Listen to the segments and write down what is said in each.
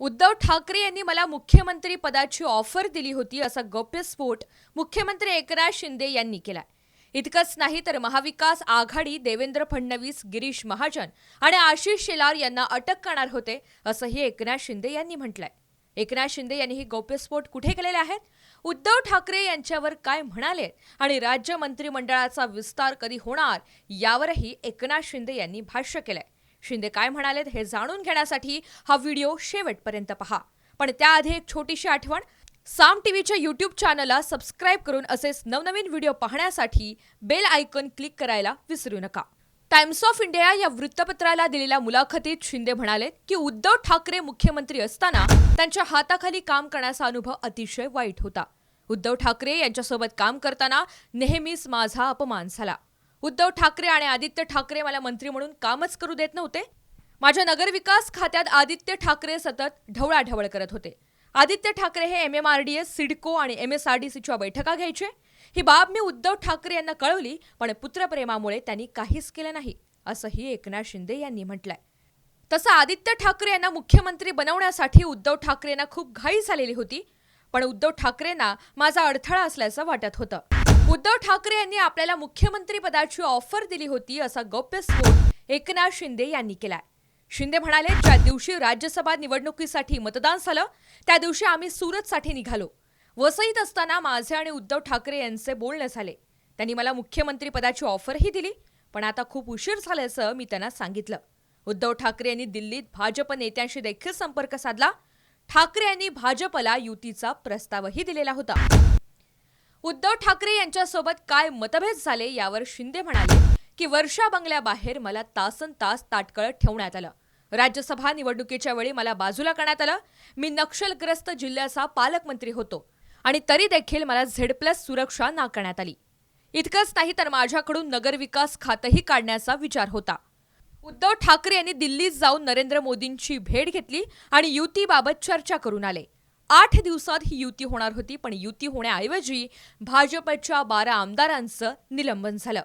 उद्धव ठाकरे यांनी मला मुख्यमंत्री पदाची ऑफर दिली होती असा गौप्यस्फोट मुख्यमंत्री एकनाथ शिंदे यांनी केलाय. इतकंच नाही तर महाविकास आघाडी देवेंद्र फडणवीस गिरीश महाजन आणि आशिष शेलार यांना अटक करणार होते असंही एकनाथ शिंदे यांनी म्हटलंय. एकनाथ शिंदे यांनी ही गौप्यस्फोट कुठे केलेले आहेत? उद्धव ठाकरे यांच्यावर काय म्हणाले? आणि राज्य मंत्रिमंडळाचा विस्तार कधी होणार? यावरही एकनाथ शिंदे यांनी भाष्य केलंय. शिंदे काय म्हणालेत हे जाणून घेण्यासाठी हा व्हिडिओ शेवटपर्यंत पहा. पण त्याआधी एक छोटीशी आठवण साम टीव्हीच्या यूट्यूब चॅनलला सबस्क्राईब करून असेच नवनवीन व्हिडिओ पाहण्यासाठी बेल आयकॉन क्लिक करायला विसरू नका. टाइम्स ऑफ इंडिया या वृत्तपत्राला दिलेल्या मुलाखतीत शिंदे म्हणाले की उद्धव ठाकरे मुख्यमंत्री असताना त्यांच्या हाताखाली काम करण्याचा अनुभव अतिशय वाईट होता. उद्धव ठाकरे यांच्यासोबत काम करताना नेहमीच माझा अपमान झाला. उद्धव ठाकरे आणि आदित्य ठाकरे मला मंत्री म्हणून कामच करू देत नव्हते. माझ्या नगरविकास खात्यात आदित्य ठाकरे सतत ढवळाढवळ करत होते. आदित्य ठाकरे हे M M R D S CIDCO आणि एम एस आर डी सीच्या बैठका घ्यायचे. ही बाब मी उद्धव ठाकरे यांना कळवली पण पुत्रप्रेमामुळे त्यांनी काहीच केलं नाही असंही एकनाथ शिंदे यांनी म्हटलंय. तसं आदित्य ठाकरे यांना मुख्यमंत्री बनवण्यासाठी उद्धव ठाकरेंना खूप घाई झालेली होती पण उद्धव ठाकरेंना माझा अडथळा असल्याचं वाटत होतं. उद्धव ठाकरे यांनी आपल्याला मुख्यमंत्री पदाची ऑफर दिली होती असा गौप्यस्फोट एकनाथ शिंदे यांनी केलाय. शिंदे म्हणाले ज्या दिवशी राज्यसभा निवडणुकीसाठी मतदान झालं त्या दिवशी आम्ही सुरतसाठी निघालो. वसईत असताना माझे आणि उद्धव ठाकरे यांचे बोलणे झाले. त्यांनी मला मुख्यमंत्री पदाची ऑफरही दिली पण आता खूप उशीर झाल्याचं मी त्यांना सांगितलं. उद्धव ठाकरे यांनी दिल्लीत भाजप नेत्यांशी देखील संपर्क साधला. ठाकरे यांनी भाजपला युतीचा प्रस्तावही दिलेला होता. उद्धव ठाकरे यांच्यासोबत काय मतभेद झाले यावर शिंदे म्हणाले की वर्षा बंगल्याबाहेर मला तासन तास ताटकळत ठेवण्यात आलं. राज्यसभा निवडणुकीच्या वेळी मला बाजूला करण्यात आलं. मी नक्षलग्रस्त जिल्ह्याचा पालकमंत्री होतो आणि तरी देखील मला झेड प्लस सुरक्षा नाकारण्यात आली. इतकंच नाही तर माझ्याकडून नगरविकास खातंही काढण्याचा विचार होता. उद्धव ठाकरे यांनी दिल्लीत जाऊन नरेंद्र मोदींची भेट घेतली आणि युतीबाबत चर्चा करून आले. आठ दिवसात ही युती होणार होती पण युती होण्याऐवजी भाजपच्या बारा आमदारांचं निलंबन झालं.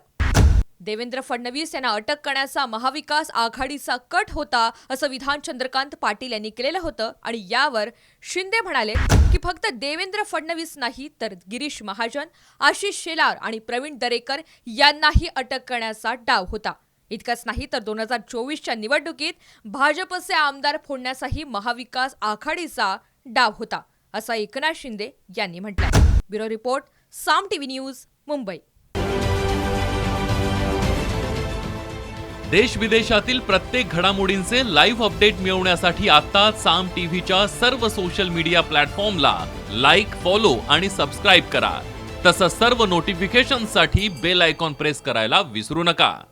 देवेंद्र फडणवीस यांना अटक करण्याचा महाविकास आघाडीचा कट होता असं विधान चंद्रकांत पाटील यांनी केलेलं होतं आणि यावर शिंदे म्हणाले की फक्त देवेंद्र फडणवीस नाही तर गिरीश महाजन आशिष शेलार आणि प्रवीण दरेकर यांनाही अटक करण्याचा डाव होता. इतकंच नाही तर दोन हजार चोवीसच्या निवडणुकीत भाजपचे आमदार फोडण्याचाही महाविकास आघाडीचा डाव होता असं एकनाथ शिंदे यांनी म्हटलंय. Bureau report Saam TV news Mumbai. देश विदेशातील प्रत्येक घडामोडींचे लाईव्ह अपडेट मिळवण्यासाठी आता साम टीव्हीच्या सर्व सोशल मीडिया प्लॅटफॉर्मला लाईक फॉलो आणि सबस्क्राईब करा. तसंच सर्व नोटिफिकेशनसाठी बेल आयकॉन प्रेस करायला विसरू नका.